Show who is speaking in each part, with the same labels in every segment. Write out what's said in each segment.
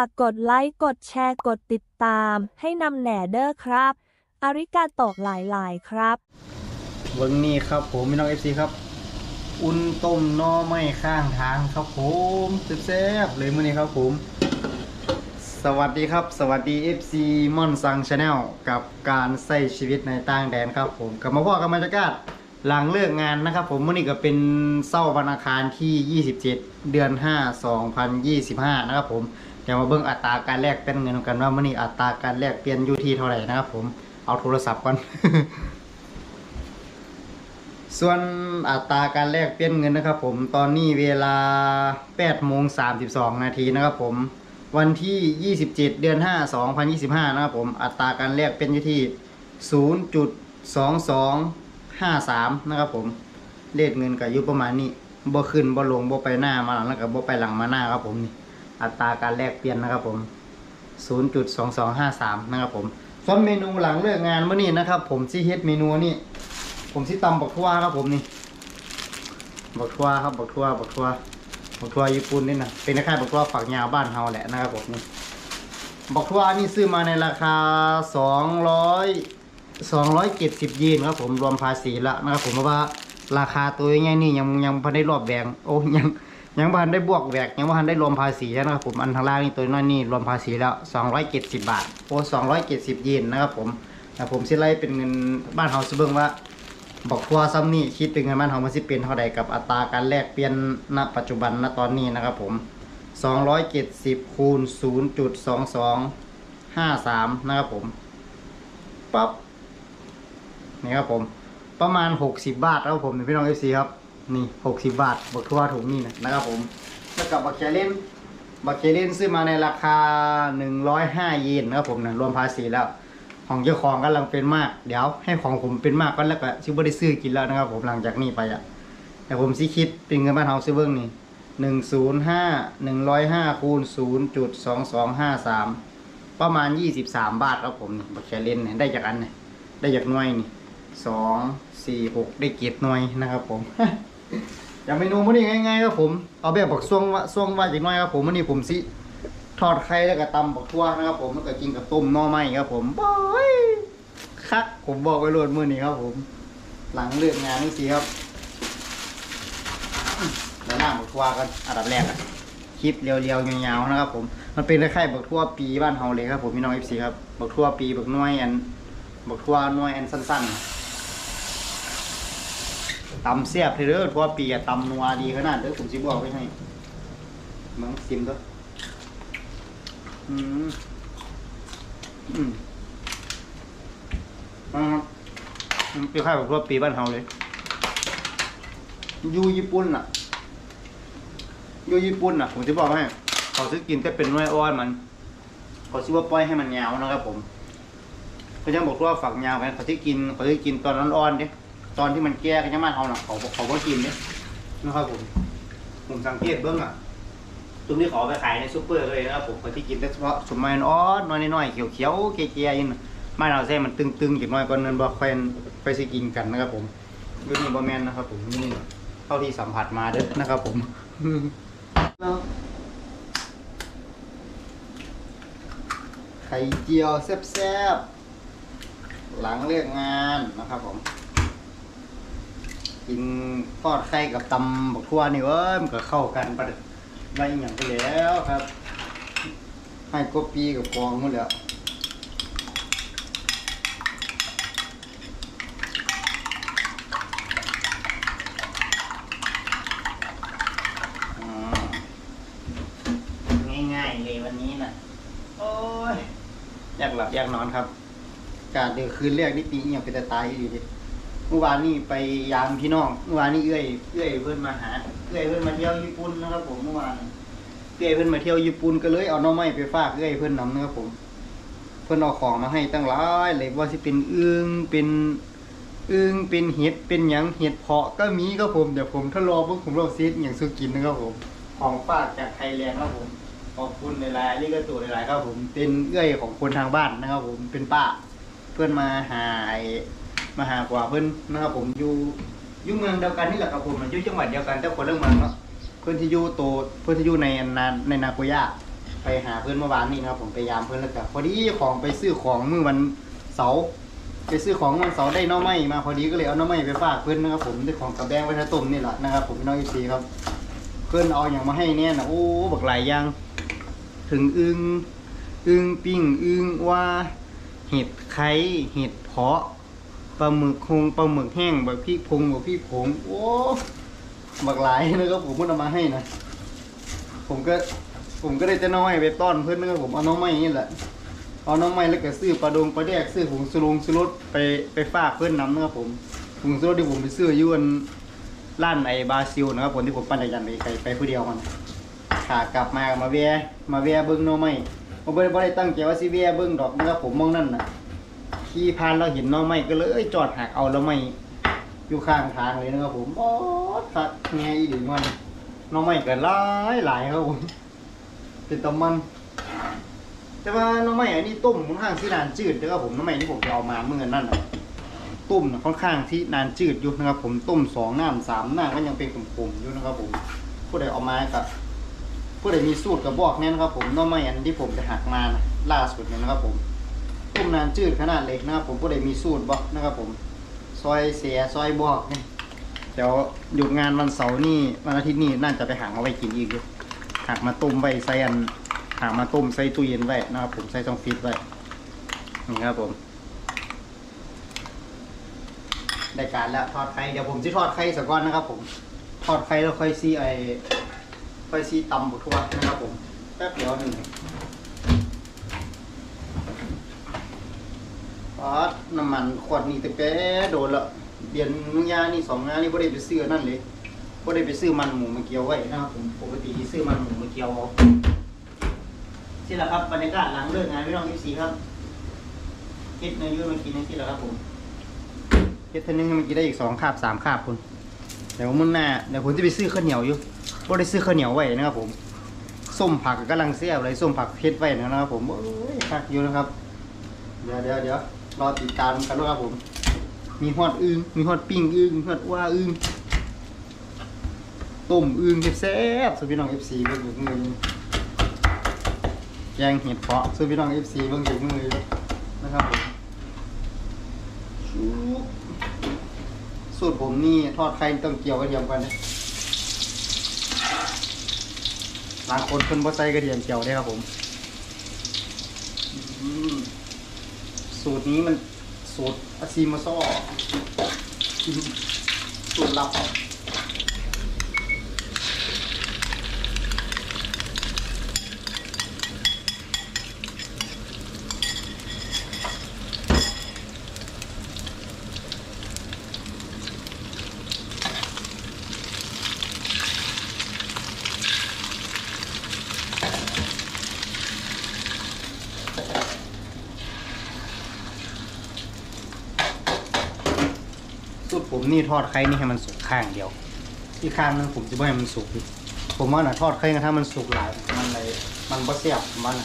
Speaker 1: ากกดไลค์ กดแชร์ กดติดตาม ให้นำแหน่เด้อครับ อาริกาโตะหลาย ๆ ครับ
Speaker 2: เบิ้งนี่ครับผมพี่น้องเอฟซีครับ อุ่นต้มหน่อไม้ข้างทางครับผมแซ่บๆเลยมื้อนี้ครับผม สวัสดีครับ สวัสดี FC ม่อนซังชาแนลกับการใช้ชีวิตในต่างแดนครับผมกลับมาพ่อกับบรรยากาศหลังเลิกงานนะครับผมมื้อนี้ก็เป็นเสาร์วันอังคารที่ 27 เดือน 5 2025 นะครับผม เดี๋ยวมาเบิ่งอัตราการแลกเปลี่ยนเงินกันว่ามื้อนี้อัตราการแลกเปลี่ยนอยู่ที่เท่าไหร่นะครับผมเอาโทรศัพท์ก่อน ส่วนอัตราการแลกเปลี่ยนเงินนะครับ ผมตอนนี้เวลา8โมง32 นาทีนะครับผมวันที่ 27 เดือน 5 2025 นะครับผม อัตราการแลกเป็นอยู่ที่ 0.2253 นะครับผม เลทเงินก็อยู่ประมาณนี้ บ่ขึ้น บ่ลง บ่ไปหน้ามาหลังแล้วก็บ่ไปหลังมาหน้าครับผมนี่ อัตราการแลกเปลี่ยนนะครับผม 0.2253 นะครับผม ส่วนเมนูหลังเลิกงานเมื้อนี้นะครับ ผมสิเฮ็ดเมนูนี่ ผมสิตำบักทั่วครับผมนี่บักทั่วครับบักทั่วบักทั่วบักทั่วญี่ปุ่นนี่นะเป็นคล้ายๆบักทั่วฝักยาวบ้านเฮาแหละนะครับผมนี่บักทั่วนี่ซื้อมาในราคาสองร้อยสองร้อยเจ็ดสิบยีนครับผมรวมภาษีละนะครับผมเพราะว่าราคาตัวง่ายๆนี่ยังยังพันได้รอบแบงโอ้ยัง ยังพันได้บวกแบกยังพันได้รวมภาษีนะครับผมอันทางล่างนี่ตัวน้อยนี่รวมภาษีแล้วสองร้อยเจ็ดสิบบาทโอ้สองร้อยเจ็ดสิบยีนนะครับผมแต่ผมสิไล่เป็นเงินบ้านเฮาสิเบิ่งว่าบอกทัวซ้ำนี่คิดเป็นเงินบ้านเฮามันสิเป็นเท่าใดกับอัตราการแลกเปลี่ยนณปัจจุบันณตอนนี้นะครับผม 270คูณ0.2253นะครับผมปั๊บนี่ครับผมประมาณ 60 บาทครับผมนี่พี่น้อง FC ครับ นี่60บาทบอกทัวถุงนี่นะนะครับผมแล้วกับบักเคเลนบักเคเลนซื้อมาในราคา105เยนนะครับผมนะรวมภาษีแล้ว ของเจ้าของกำลังเป็นมาก เดี๋ยวให้ของผมเป็นมากก็แล้วก็ซิบได้ซื้อกินแล้วนะครับ ผมหลังจากนี้ไปอะแต่ผมสิคิดเป็นเงินบ้านเฮาซิเบิ้งนี่หนึ่งศูนย์ห้าหนึ่งร้อยห้าคูณศูนย์จุดสองสองห้าสามประมาณยี่สิบสามบาทครับผมนี่บักแคเลนเนี่ยได้จากอันเนี่ยได้จากหน่วยนี่สองสี่หกได้เก็บหน่วยนะครับผม อย่างเมนูมื้อนี้ง่ายๆครับผม เอาแบบบักซ่วงว่าซ่วงว่าจากหน่อยครับผมมื้อนี้ผมสิทอดไข่แล้วก็ตำบักทั่วนะครับผมแล้วก็กินกับต้มหน่อไม้ครับผมบอยคักผมบอกไว้รวดมือนี้ครับผม หลังเลิกงานนี่สิครับแล้วน้ำบักทั่วกันอันดับแรกอะคลิปเรียวๆยาวๆนะครับ ผม มันเป็นคล้ายๆบักทั่วปีบ้านเฮาเลยครับผมพี่น้องเอฟซีครับบักทั่วปีบักน้อยอันบักทั่วน้อยอันสั้นๆ ตำเสียบเด้อทั่วปีอะตำนัวดีขนาดเด้อผมสิบอกไว้ให้มึงซิมตัวอืมอืมอ่าครับมันเป็นค่ายแบบว่าปีบ้านเฮาเลย อยู่ญี่ปุ่นอะ อยู่ญี่ปุ่นอะ ผมจะบอกให้ เขาซื้อกินแต่เป็นน้อยอ้อนมัน เขาซื้อว่าปล่อยให้มันยาวนะครับผมเขาจะบอกว่าฝักยาวไปเขาที่กินเขาที่กินตอนอ่อนๆดิ ตอนที่มันแก่กันยังมาเขาน่ะเขาเขาก็กินดินะครับผมผมสังเกตเบื้องอะตรงนี้เขาเอาไปขายในซูเปอร์เลยนะครับผมคนที่กินแต่เฉพาะสมัยอ่อนน้อยน้อยๆเขียวๆเกลียๆยินไม่เราแซ่มันตึงๆจากน้อยก่อนเนินบ่ค่อยไปสิกินกันนะครับ ผมดูนี่บ่แม่นนะครับ ผมนี่เท่าที่สัมผัสมาเด้อนะครับ ผมไข่เจียวแซ่บๆหลังเลิกงานนะครับผม กินทอดไข่กับตำบักทั่วนี่เว้ยมันก็เข้ากันประเด็นไล่อย่างไปแล้วครับ ให้กบปีกับกองหมดแล้วอ่าง่ายๆเลยวันนี้นะโอ้ยอยากหลับอยากนอนครับ การเดือคืนแรกนี่ปีเงียบไปแต่ตายอยู่ดิ เมื่อวานนี่ไปยามพี่น้องเมื่อวานนี่เอื้อยเอื้อยเพื่อนมาหาเอื้อยเพื่อนมาเที่ยวญี่ปุ่นนะครับ ผมเมื่อวานเอื้อยเพื่อนมาเที่ยวญี่ปุ่นก็เลยเอาน้องไม้ไปฝากเอื้อยเพื่อนนำนะครับผม เพื่อนเอาของมาให้ตั้งหลายเลยว่าสิเป็นอึ่งเป็นอึ่งเป็นเห็ดเป็นหยังเห็ดเพาะก็มีครับผมเดี๋ยวผมทดลองพวกผมลองซีดอย่างสุกินนะครับผม ของฝากจากไทยแลนด์ครับผมขอบคุณในรายลิกาตัวในรายครับผมเป็นเอื้อยของคนทางบ้านนะครับ ผมเป็นป้า เพื่อนมาหาไอ้ มาหากว่าเพื่อนนะครับผมอยู่อยู่เมืองเดียวกันนี่แหละครับผมอยู่จังหวัดเดียวกันแต่คนเรื่องเมืองเนาะเพื่อนที่อยู่โตเพื่อนที่อยู่ในนาในนาโกย่าไปหาเพื่อนเมื่อวานนี้นะครับผมไปยามเพื่อนแล้วก็พอดีของไปซื้อของเมื่อวันเสาร์ไปซื้อของวันเสาร์ได้น้อไม้มาพอดีก็เลยเอาน้อไม้ไปฝากเพื่อนนะครับผมได้ของกับแบงไว้ถ้าต้มนี่แหละนะครับผมพี่น้องอีซีครับเพื่อนเอาอย่างมาให้เนี่ยนะโอ้บักหลายอย่างถึงอึงอึงปิ้งอึงว่าเห็ดไข่เห็ดเพาะ ปลาหมึกคงปลาหมึกแห้งแบบพี่พงแบบพี่ผงโอ้บักหลายนะครับผมเพิ่นเอามาให้นะผมก็ผมก็ได้จะน้อยไปต้อนเพื่อนนะครับผมเอาน้องไม้นี่แหละเอาน้องไม้แล้วก็ซื้อปลาดงปลาแดกซื้อผงสุรงสุรสไปไปฝากเพื่อนน้ำนะครับผมผงสุรสที่ผมไปซื้อยู่อันร้านไอบราซิลนะครับผมที่ผมปั่นจักรยานไปไปไปผู้เดียวมันขากลับมามาแวะมาแวะเบิ้งน้องไม้ผมไม่ได้ตั้งใจว่าสิแวะเบิ้งดอกนะครับผมมองนั่นน่ะ ขี่ผ่านเราเห็นน้องไม้ก็เลยจอดหักเอาแล้วไม้อยู่ข้างทางเลยนะครับผมโอ้สักแง่อีหลีมันน้องไม้ก็หลายหลายครับผมเป็นตะมัน แต่ว่าน้องไม้อันนี้ต้มค่อนข้างที่นานจืดนะครับผมน้องไม้ที่ผมไปเอามาเมื่อนั่นน่ะต้มน่ะค่อนข้างที่นานจืดอยู่นะครับ ผมต้มสองน้ำสามน้ำก็ยังเป็นกลมๆอยู่นะครับ ผมผู้ใดเอามากับผู้ใดมีสูตรกับบอกแน่นะครับ ผมน้องไม่อันที่ผมจะหักมานล่าสุดเนี่ยนะครับผม ต้มนานจืดขนาดเล็กนะครับผมผู้ใดมีสูตรบอกนะครับผมซอยเสียซอยบอกเนี่ยเดี๋ยวหยุดงานวันเสาร์นี่วันอาทิตย์นี่น่าจะไปหักเอาไว้กินอีกอยู่หักมาต้มไว้ใส่อันหักมาต้มใส่ตู้เย็นไว้นะครับผมใส่ช่องฟรีซไว้นี่ครับผมได้การแล้วทอดไข่เดี๋ยวผมจะทอดไข่สักก้อนนะครับ ผมทอดไข่แล้วค่อยซีไอไฟซีตำบุทั่วนะครับผมแป๊บเดียวหนึ่ง อดน้ำมันขวดนี้แต่แป๊โดนละเดือนมึงยานี่สองงานนี่บ่ได้ไปซื้อนั่นเลยบ่ได้ไปซื้อมันหมูมาเกี่ยวไว้นะครับผมปกติที่ซื้อมันหมูมาเกี่ยวเอานี่แหละครับบรรยากาศหลังเลิกงานพี่น้องที่สีครับเฮ็ดเนื้อยืดมากินนี่สิแหละครับผมเฮ็ดเท่านึงมันกินได้อีกสองคาบสามคาบคุณเดี๋ยวมื้อหน้าเดี๋ยวผมจะไปซื้อข้าวเหนียวอยู่ก็ได้ซื้อข้าวเหนียวไว้นะครับผมส้มผักกำลังเสียบเลยส้มผักเพชรไว้นะครับผมโอ้ยคักอยู่นะครับ เดี๋ยวเดี๋ยวเดี๋ยว รอติดตามกันนะครับผม มีฮอดอึ้งมีฮอดปิ้งอึ้งมีฮอดว่าอึ้งต้มอึ้งแซ่บๆสุพี่น้อง FC เบิ่งอยู่มือแกงเห็ดเพาะสุพี่น้อง FC เบิ่งอยู่มือนี้นะครับผมสูตรผมนี่ทอดไข่ต้องเกี่ยวกระเทียมกันนะบางคนเพิ่นบ่ใส่กระเทียมเจียวได้ครับผมอืม สูตรนี้มันสูตรอาซีมาซอสูตรลับ นี่ทอดไข่นี่ให้มันสุกข้างเดียวที่ข้างนึงผมจะไม่ให้มันสุก ผมว่าน่ะทอดไข่ถ้ามันสุกหลายมันเลยมันบ่เสียบมัน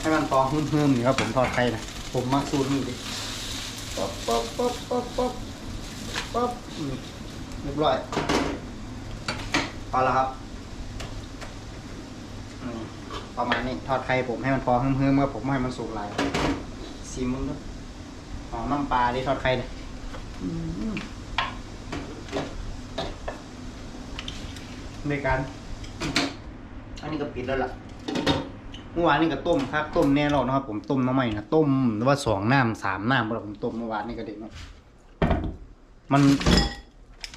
Speaker 2: ให้มันพอหืมๆนี่ครับผมทอดไข่นะผมมักสูตรนี้ดิป๊บป๊บป๊บป๊บป๊บ ปั๊บอืมเรียบร้อยพอแล้วครับอืมประมาณนี้ทอดไข่ผมให้มันพอเพิ่มๆครับผมไม่ให้มันสุกหลายซีมึงก็หอมน้ำปลาดิทอดไข่เนี่ยอืมในการ อันนี้ก็ปิดแล้วล่ะเมื่อวานนี่ก็ต้มครับต้มแน่รอนนะครับผมต้มน้ำใหม่นะต้มหรือว่าสองน้ำสามน้ำเวลาผมต้มเมื่อวานนี่ก็เด็กเนาะ มัน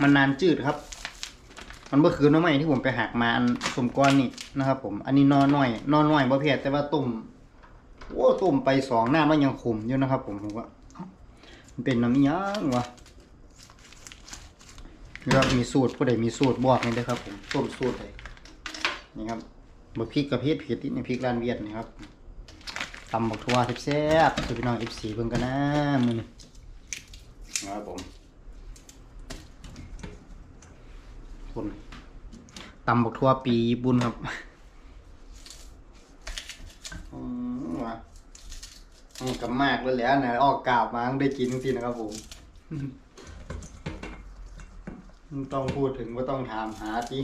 Speaker 2: มันนานจืดครับ มันเมื่อคืนน้องใหม่ที่ผมไปหักมาอันสมก้อนนี่นะครับ ผม อันนี้นอน้อย นอน้อยบ่เพียแต่ว่าต้มโอ้ต้มไปสองหน้ามันยังขมอยู่นะครับ ผมผมว่ามันเป็นน้ำยางวะแล้วมีสูตรผู้ใดมีสูตรบอกนี่ด้ครับ ผมต้มสูตรเลยนี่ครับบะพริกกระเพาะเผ็ดนี่พริกร้านเวียดนี่ครับตำบักทั่วแซ่บๆคือพี่น้อง F4 เพิ่งกันนะมือนี้นะครับผม คนตำบักทั่วปีญี่ปุ่นครับนี่ก็มากแล้วแหล้วนะออกกาบมาได้กินจริงๆนะครับผมต้องพูดถึงว่าต้องถามหาจี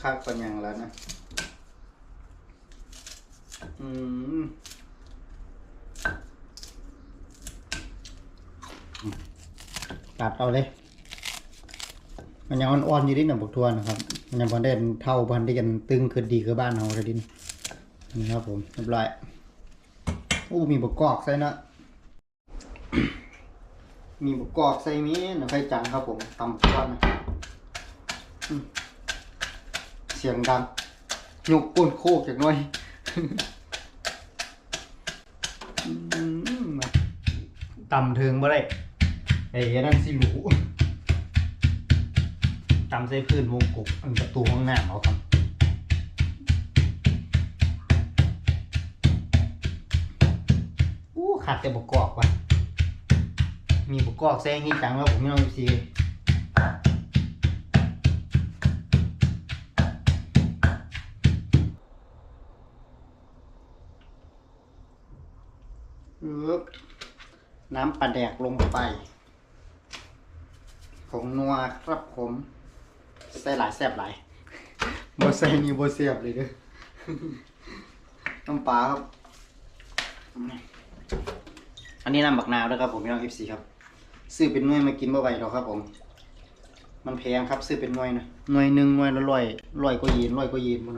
Speaker 2: คักเป็นย่างแล้วนะ อืมตัดเอาเลย มันยังอ่อนๆอยู่ดิหน่ะบกทวนนะครับ มันยังพอได้เท่าพันที่กันตึงขึ้นดีคือบ้านเราเลยดินนี่ครับผมเรียบร้อยโอ้มีบกกอกใส่นะมีบกกอกใส่มีนะไฟจังครับผมตำทวนนะอืมเสียงดังยกก้นโคกจากน้อยตำเทิงบ่ได้ไอ้นั่นสิหรู ตำใส่พื้นวงกบอันประตูห้องน้ำเอาครับอู้ขาดแต่บกกอกว่ะมีบกกอกแซงนี่จังแล้วผมไม่ต้องซีน้ำปลาแดกลงไปผงนัวครับผม ใส่หลายแซ่บหลายบ่ใส่นี่บ่เสียบเลยเด้อน้ำปลาครับ อันนี้น้ำบักนาวด้วยครับผมพี่น้อง FC ครับ ซื้อเป็นหน่วยมากินบ่ไหวหรอกครับผม มันแพงครับซื้อเป็นหน่วยนะหน่วยหนึ่งหน่วยละร้อยร้อยกว่าเยนร้อยกว่าเยนมั้ง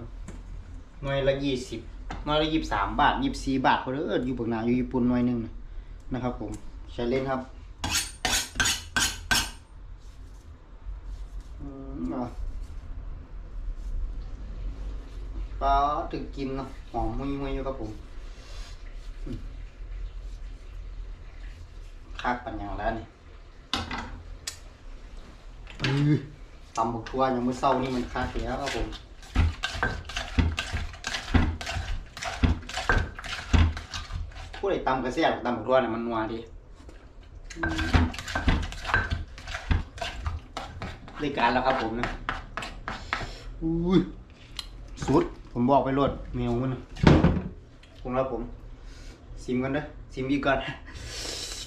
Speaker 2: หน่วยละยี่สิบหน่วยละยี่สิบสามบาทยี่สิบสี่บาทเพราะเอออยู่บักนาวอยู่ญี่ปุ่นหน่วยหนึ่งนะนะครับผมใช้เล่นครับ อืมอะปลาถึงกินเนาะหอมมุยมุยอยู่ครับผมคักปัญญาแล้วนี่อือตำบักทั่วยังเมื่อเศร้านี่มันคักแล้วครับผมผู้ใดตำกระเสียตำบักทั่วเนี่ยมันนัวดี อืมรายการแล้วครับผมนะอุ้ยสุด ผมบอกไปรดเมียวมันนะผมแล้วผมซิมกันเด้อซิมอีกก่อน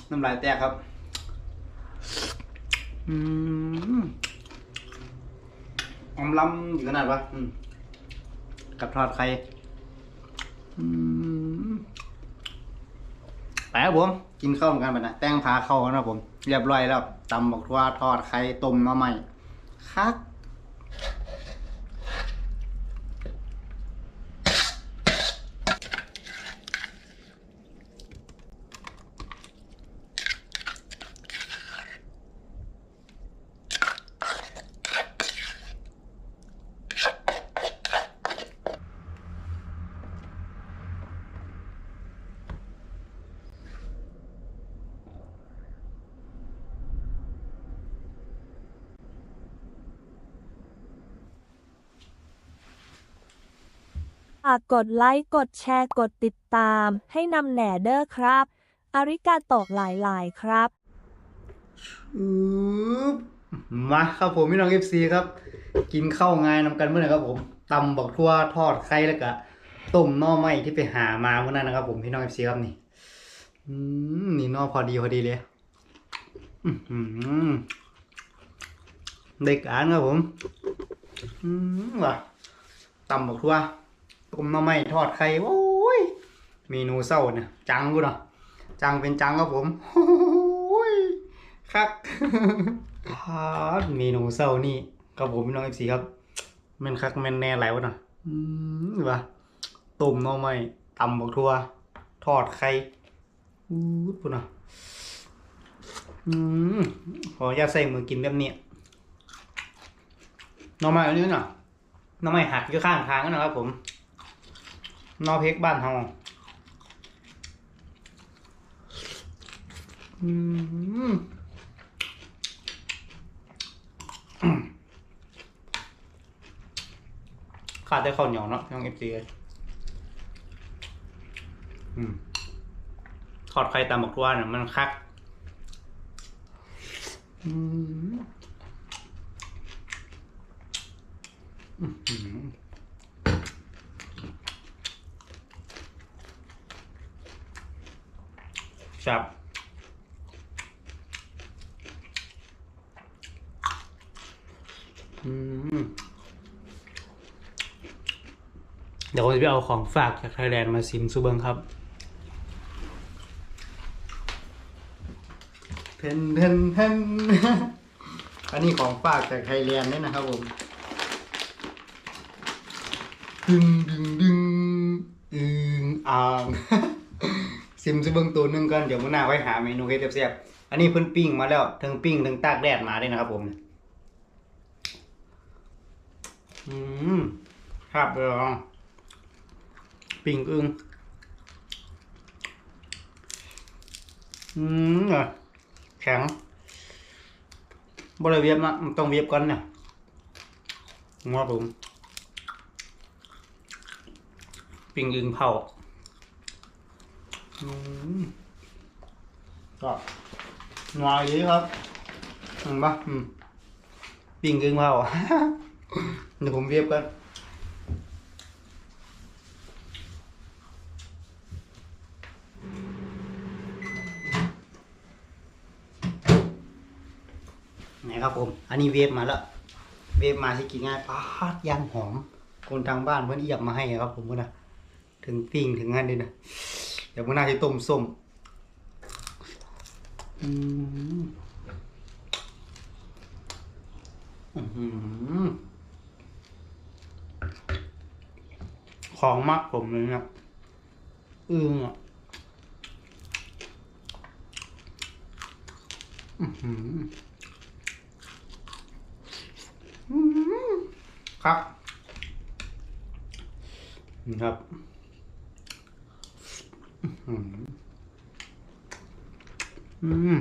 Speaker 2: น้ำลายแตกครับอืมอมลำอยู่ขนาดวะอืมกับทอดไข่อืมไปครับผม กินข้าวเหมือนกันไปนะแต้งพาเข้านะครับผม เรียบร้อยแล้วตำบักทั่วทอดไข่ต้มมาใหม่ คัา
Speaker 1: กกดไลค์ กดแชร์ กดติดตาม ให้นำแหน่เด้อครับ อาริกาโตะหลาย ๆ ครับ
Speaker 2: อืบมาครับผมพี่น้องเอฟซีครับ กินข้าวงายนำกันเมื่อไหร่ครับผมตำบักทั่วทอดไข่แล้วก็ต้มหน่อไม้ที่ไปหามาเมื่อนั้นนะครับผมพี่น้องเอฟซีครับนี่ อืมนี่หน่อพอดีพอดีเลยอือหือเด็กอ่านครับผม อืมว่ะตำบักทั่ว ต้มหน่อไม้ทอดไข่โอ้ยเมนูเศร้าเนี่ยจังกูเนาะจังเป็นจังครับผมโอ้ยครับพาดเมนูเศร้านี่กับผมพี่น้องเอฟซีครับแมันคักแมันแน่ไหลวะน่ะอืมว่ะต้มหน่อไม้ตำบักทั่ว ทอดไข่อู้ดปุ่นอะอืมขออนุญาตใส่มือกินแบบนี้หน่อไม้อันนี้น่ะหน่อไม้หักอยู่ข้างทางนั่นนะครับผม นอเพกบ้านเฮาอืมขาดแต่ข้าวเหนียวเนาะน้องเอฟซีอืมทอดไข่ตามบักทั่วเนี่ยมันคัก อืมอื้อหือ ครับอืมเดี๋ยวผมจะไปเอาของฝากจากไทยแลนด์มาซิมซูเบิงครับ
Speaker 3: เพนเพนเพนอันนี้ของฝากจากไทยแลนด์ด้วยนะครับผม ดึงดึงดึงอึงอ่าง ซิมซิเบิ้งตัวหนึงกันเดี๋ยวมื้อหน้าไว้หาเมนูเฮ็ดแซ่บๆอันนี้เพิ่นปิ้งมาแล้วทั้งปิ้งทั้งตากแดดมาด้วยนะครับผม
Speaker 2: อืมครับเดี๋ยวลองปิ่งอึงอืมแข็งบริเวียบนะมันต้องเวียบก่อนเนี่ยงอผมปิ่งอึงเผา อืม
Speaker 3: ก็หน่อยนี้ครับเห็นปะอืม
Speaker 2: ปิ่งอึงเผา
Speaker 3: เดี๋ยวผมเวียบกันนี่ครับผม อันนี้เวฟมาแล้ว เวฟมาสิกินง่ายปาดยางหอม คนทางบ้านเพื่อนเอียบมาให้ครับผมก็นะถึงปิ้งถึงงั้นเลยนะ เดี๋ยวมื่อหน้าจะต้มส้ม
Speaker 2: อืมอื้อหือของมากผมเลยนะอึ้งอะอื้อหืออื้อหือครับ นี่ครับ อืม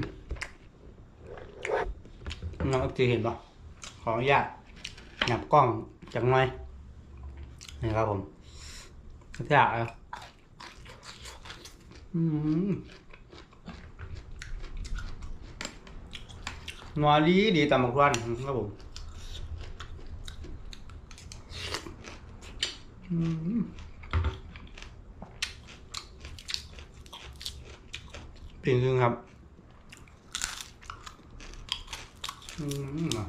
Speaker 2: น้องจีเห็นปะขออนุญาตหยับกล้องจังหน่อยนี่ครับผมแซ่บอะอืมนัวดีดีตามบักวันครับผมอืม ปิ่งซึ่งครับอืมอะ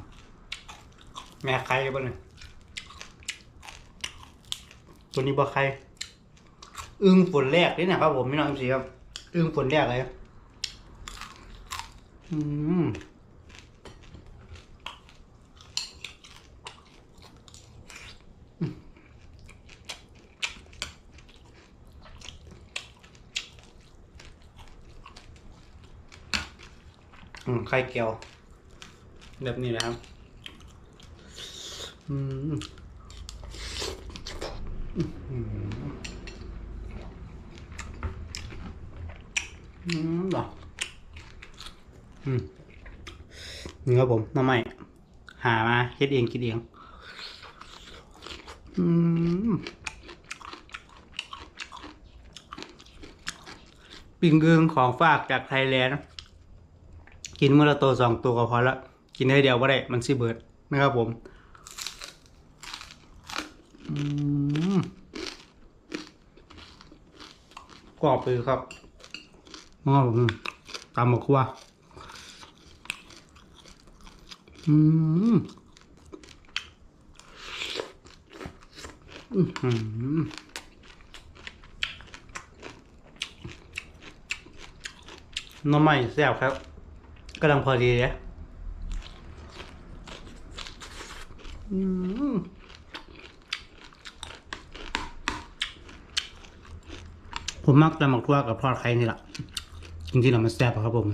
Speaker 2: แม่ใครบ้างเนี่ยตัวนี้บ่ใครอึ้งฝนแรกนี่นะครับผมพี่น้องสีครับอึ้งฝนแรกเลย อืม ไข่เกียว แบบนี้นะครับ อืมอืมอืมเหรออืมนี่ครับผมน้ำใหม่หามาเฮ็ดเองคิดเอง อืมปิ่งเกึงของฝากจากไทยแลนด์ กินเมื่อละตัวสองตัวก็พอละกินได้เดียวก็ได้มันสิเบิดนะครับผมกรอบเลยครับงอผมตามหมกว่าอืมอื้อหือหน้ำใหม่แซ่บครับ กำลังพอดีเลยอืมผมมักตำหมักทั่วกับทอดไข่นี่แหละจริงๆแล้วมันแซ่บอะครับผม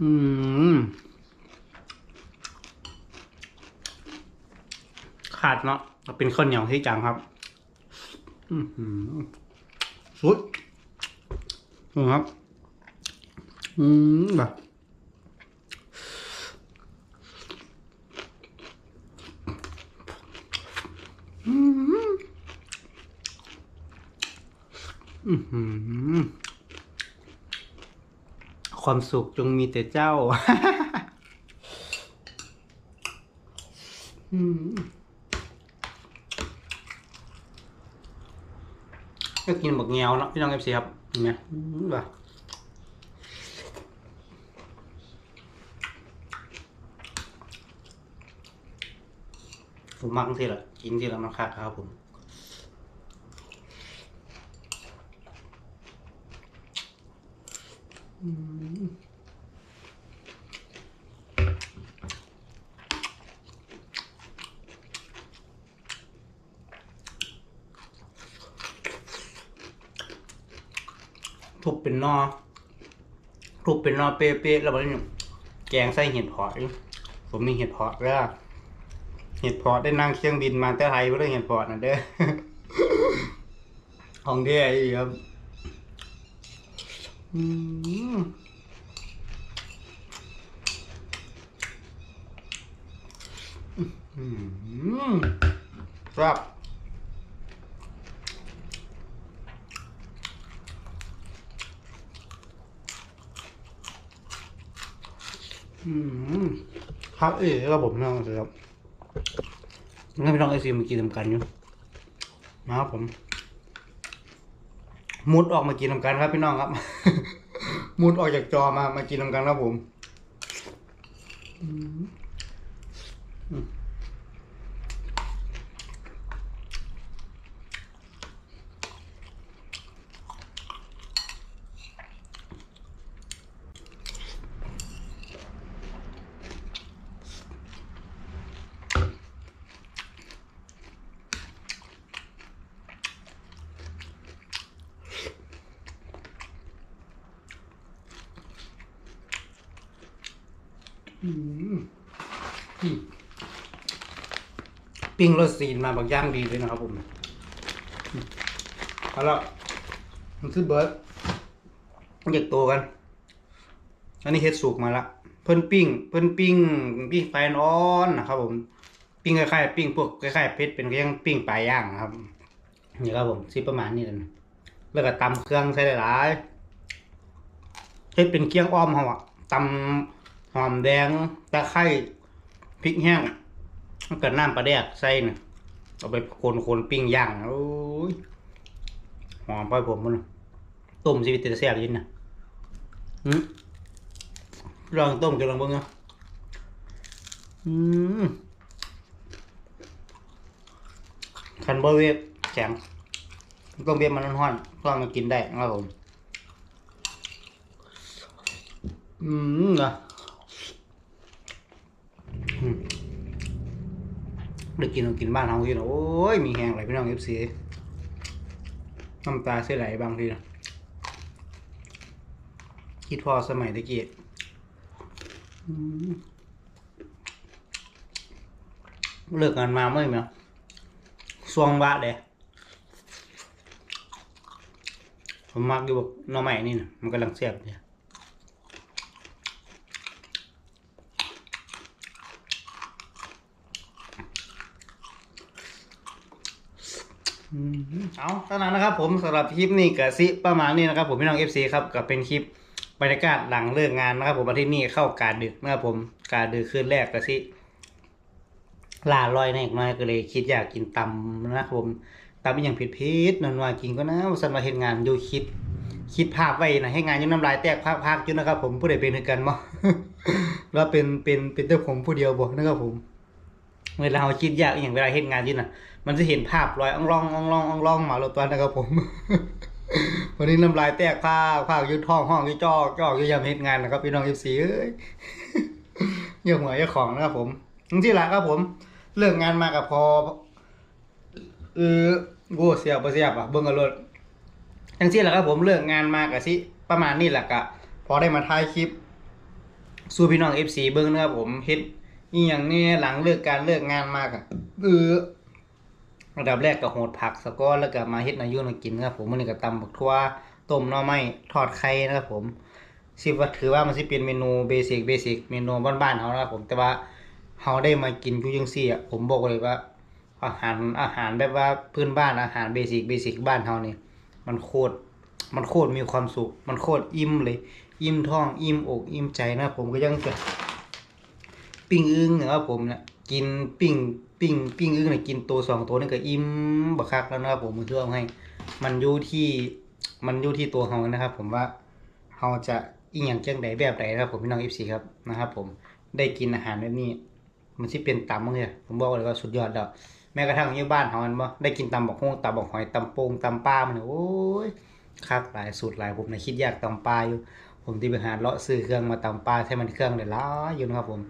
Speaker 2: อืม ขาดเนาะเป็นข้าวเหนียวที่จังครับ อือหือสุด นี่ครับ อืมแบบอือหือความสุขจงมีแต่เจ้า อืม กินบักเงียวเนาะพี่น้องเอฟซีครับเห็นไหมว่าผมมักทีละกินทีละมันคักครับผม ทุบ เป็นนอทุบเป็นนอเป๊ะๆแล้วมันแกงใส่เห็ดเพาะอยู่ผมมีเห็ดเพาะแล้วเห็ดเพาะได้นั่งเครื่องบินมาแต่ไทยเพื่อเห็ดเพาะนะเด้อของเด้อครับอืมอืมครับ ครับเอ๋ระบบนั่งเลยครับนี่พี่น้องไอซีมากินทำกันอยู่นะครับผมมุดออกมากินทำกันครับพี่น้องครับ มุดออกจากจอมามากินทำกันครับผมอืม ปิ้งรสซีนมาบางย่างดีเลยนะครับผมเอาละมันคือเบิร์ดอยากโตกัน อันนี้เฮ็ดสุกมาละ เพิ่นปิ้ง เพิ่นปิ้งปิ้งไฟอ่อนนะครับผมปิ้งคล้ายๆปิ้งพวกคล้ายๆเพชรเป็นยังปิ้งปลายย่างนะครับนี่ครับผมสิประมาณนี้เลยแล้วก็ตำเครื่องใส่หลายๆเฮ็ดเป็นเคี่ยงอ้อมเฮาอะตำ หอมแดงตะไคร้พริกแห้งแล้วก็น้ำปลาแดกใส่น่ะเอาไปคนๆปิ้งย่างโอ้ยหอมไปผมมันต้มชีวิตจะแซ่บยินนะอืมลองต้มกันลองเบิ่งเนาะคันบ่เวฟแข็งต้องเวฟมันร้อนๆก็มากินได้ครับผมอืมนะอื ได้กินต้องกินบ้านเราอยู่นะโอ้ยมีแหงไหลพี่น้องเอฟซีน้ำตาเสียไหลบางทีนะคิดพอสมัยตะกี้เลิกงานมาเมื่อไหร่ยสวงบะเลยผมมักอยู่บบหน้องใหม่นี่นะมันกำลังเสียบเนี่ย เอาเท่านั้นนะครับผมสำหรับคลิปนี้กับซิประมาณนี้นะครับผมพี่น้อง FC ครับกับเป็นคลิปบรรยากาศหลังเลิกงานนะครับ ผมมาที่นี่เข้ากาดึกนะครับผมกาดึกคืนแรกกับซิลาลอยแน่น้อยก็เลยคิดอยากกินตำนะครับผมตำเป็นอย่างผิดพิษนนว่ากินก็นะสันมาเห็นงานอยู่คิด คิดภาพไว้นะให้งานยุ่น้ำลายแตกภาคภาคยู่นะครับ ผมผู้ใดเป็นคือกันมั้งแล้วเป็นเป็นเป็นแต่ผมผู้เดียวบอกนะครับผมเวลาเราคิดยากอย่างเวลาเห็นงานยี่น่ะ มันจะเห็นภาพลอยอ่องร่องอ่องร่องอ่องร่องหมาเราตัวนะครับผม วันนี้น้ำลายแตกภาคภาคยืดท้องห้องยืดจอกจอกยืดยำเฮ็ดงานนะครับพี่น้องเอฟซีเอ้ยเยี่ยหัวเยี่ยของนะครับผมทั้งที่หลังครับผมเลิกงานมากับพอเออโว้เสียบเสียบอะเบิ่งกันรถทั้งที่หลังครับผมเลิกงานมากับสิประมาณนี้แหละกะพอได้มาถ่ายคลิปสู้พี่น้องเอฟซีเบิ้งนะครับผมเฮ็ดอีหยังนี่ยหลังเลิกการเลิกงานมากอะเอ ออันดับแรกก็โหดผักสะก้อนแล้วก็มาเฮ็ดนายุมากินนะครับผมมันนี่ก็ตำบักทั่วต้มหน่อไม้ทอดไข่นะครับผมสิว่าถือว่ามันสิเป็นเมนูเบสิกเบสิกเมนูบ้านๆเฮานะครับผมแต่ว่าเฮาได้มากินยู่จังซี่อะผมบอกเลยว่า อาหารอาหารแบบว่าพื้นบ้านอาหารเบสิกเบสิกบ้านเฮานี่มันโคตรมันโคตรมีความสุข มันโคตรอิ่มเลย อิ่มท้องอิ่มอกอิ่มใจนะผมก็ยังจะปิ้งอึ้งนะครับผมเนี่ยกินปิ้ง ปิ้งปิ้งอึ้งเนี่ยกินตัวสองตัวนี่ก็อิ่มบักคักแล้วนะครับผมมือเทื่อเอาให้ มันอยู่ที่มันอยู่ที่ตัวเฮานะครับ ผมว่าเฮาจะอีหยังจังใดแบบใดนะครับ ผมพี่น้อง FC ครับนะครับ ผมได้กินอาหารแบบนี้ มันสิเป็นตำมั้งเนี่ยผมบอกเลยว่าสุดยอดแล้วแม้กระทั่งอยู่บ้านเฮามันบ่ได้กินตำบักฮวงตำบักหอยตำโป่งตำปลามันเนี่ยโอ้ยคักหลายสูตรหลายผมนะคิดอยากตำปลาอยู่ ผมที่ไปหาเลาะซื้อเครื่องมาตำปลาให้มันเครื่องได้หลาอยู่นะครับผม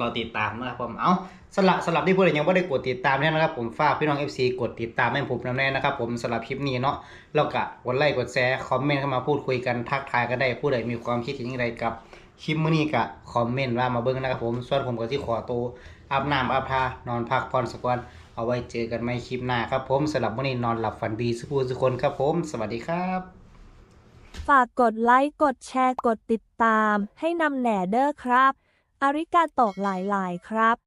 Speaker 2: รอติดตามนะครับผมเอาสลับสลับที่ผู้ใดยังไม่ได้กดติดตามเนี่ยนะครับผมฝากพี่น้อง FC กดติดตามให้ผมนำแน่นะครับผมสำหรับคลิปนี้เนาะแล้วก็กดไลค์กดแชร์คอมเมนต์เข้ามาพูดคุยกันทักทายก็ได้ผู้ใดมีความคิดเห็นอย่างไรกับคลิปมื้อนี้ก็คอมเมนต์ว่ามาเบิ่งนะครับผมส่วนผมก็ที่ขอตัวอาบน้ำอาบทานอนพักผ่อนสักวันเอาไว้เจอกันใหม่คลิปหน้าครับผมสำหรับมื้อนี้นอนหลับฝันดีสุขสุขคนครับผม สวัสดีครับ
Speaker 1: ฝากกดไลค์กดแชร์กดติดตาม ให้นำแหน่เด้อครับ อาริกาโตกหลาย ๆ ครับ